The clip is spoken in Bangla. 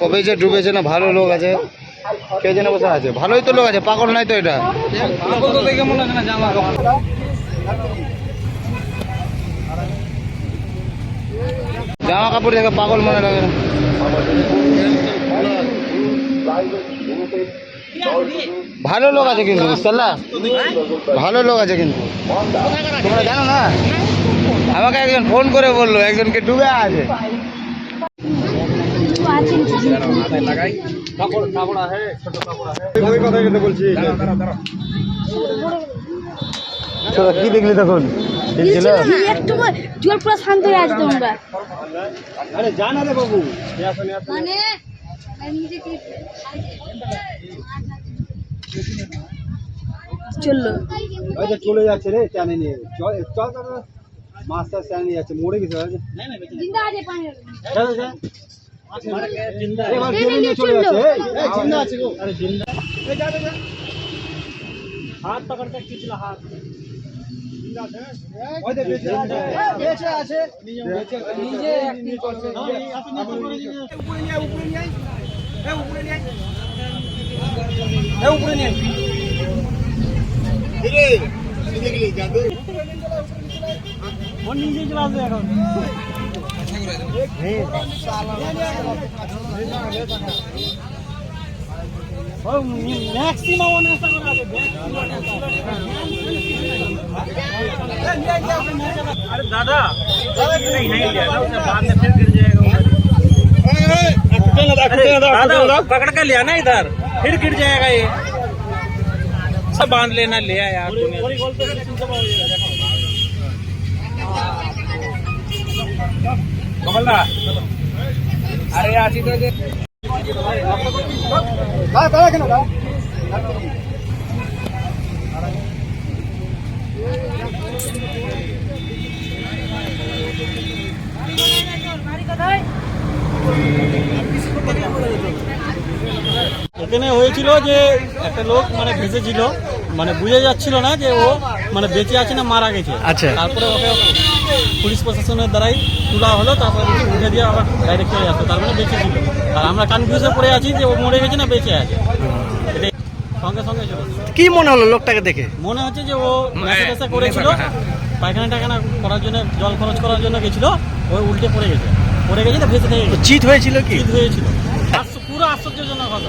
কবে যে ডুবেছে না, ভালো লোক আছে। কে জেনে বসে আছে? ভালোই তো লোক আছে, পাগল নাই তো এটা? জামা কাপড় দেখে পাগল মনে লাগে না। ভালো লোক আছে কিন্তু বুঝতে পারলা? ভালো লোক আছে কিন্তু। তোমরা জানো না? আমাকে একজন ফোন করে বলল একজনকে ডুবে আছে। কি দেখলি তখন? পুরো শান্ত হয়ে আছে তোমরা। আরে জানা রে বাবু মানে চলল। ওই চলে যাচ্ছে রে টানে নিয়ে। চল চল। মাছ টাছ টানে নিয়ে যাচ্ছে মরে গেছে হয়তো। এবার টেনে নিয়ে চলে যাচ্ছে জিন্দা আছে গো। আরে জিন্দা। হাত পকড়তে খিচল হাত। হ্যাঁ, বেঁচে আছে। নিজে অ্যাক্টিং করছে উপরে নিয়ে উপরে নিয়ে উপরে নিয়ে উপরে নিয়ে নিজে চলে আসবে এখন नहीं अरे दादा नहीं नहीं बाद में फिर गिर जाएगा पकड़ के लिया ना इधर फिर गिर जाएगा ये सब बाँध लेना लिया यार कमलदा अरे आशी এখানে হয়েছিল যে একটা লোক মানে ভেসেছিল মানে বুঝে যাচ্ছিল না যে ও মানে বেঁচে আছে না মারা গেছে। আচ্ছা। তারপরে ওকে পুলিশ প্রশাসনের দ্বারাই তোলা হলো তারপরে উঠে দিয়ে আবার ডাইরেক্ট চলে আসতো তার মানে বেঁচে ছিল। আর আমরা কনফিউজে পড়ে আছি যে ও মরে গেছে না বেঁচে আছে। সঙ্গে সঙ্গে চলে কি মনে হলো লোকটাকে দেখে? মনে হচ্ছে যে ও নেশা টেশা করেছিল পায়খানা টায়খানা করার জন্য জল খরচ করার জন্য গেছিল ও উল্টে পড়ে গেছে। পড়ে গেছে তো ভেসে থেকে চিট হয়েছিল কি? শীত হয়েছিল। পুরো আশ্চর্যজনক হতো